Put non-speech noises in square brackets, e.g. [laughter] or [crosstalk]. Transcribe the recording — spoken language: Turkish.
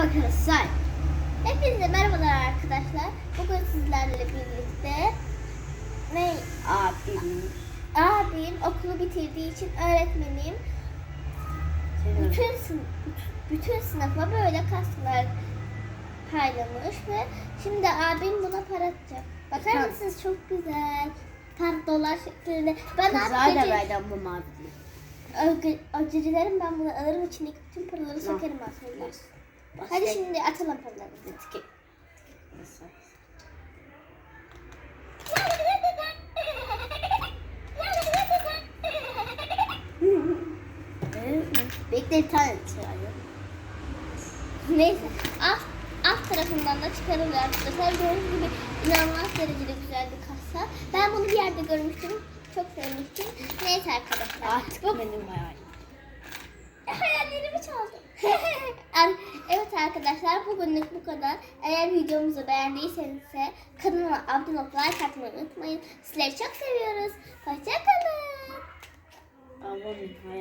arkadaşlar. Hepinize merhabalar arkadaşlar. Bugün sizlerle birlikte ne Abim. abim okulu bitirdiği için öğretmenim bütün bütün sınıfa böyle kaslar paylamış ve şimdi abim buna para atacak. Bakar Tamam. mısınız çok güzel. Tam dolar şeklinde. Ben Kızlar da abi verdim bu mavi. ödüllerim ben bunu alırım içindeki bütün paraları sökerim aslında. Başka- Hadi şimdi atalım paraları. Tiki. Nasıl? Bekle bir tane çağırıyor. Neyse alt, alt tarafından da çıkarılıyor arkadaşlar. Gördüğünüz gibi inanılmaz derecede güzel bir kasa. Ben bunu bir yerde görmüştüm. Çok sevmiştim. Neyse arkadaşlar. Artık Bu benim hayalim. hayallerimi çaldım. [laughs] arkadaşlar bugünlük bu kadar. Eğer videomuzu beğendiyseniz kanalıma abone olup like atmayı unutmayın. Sizleri çok seviyoruz. Hoşçakalın. Abone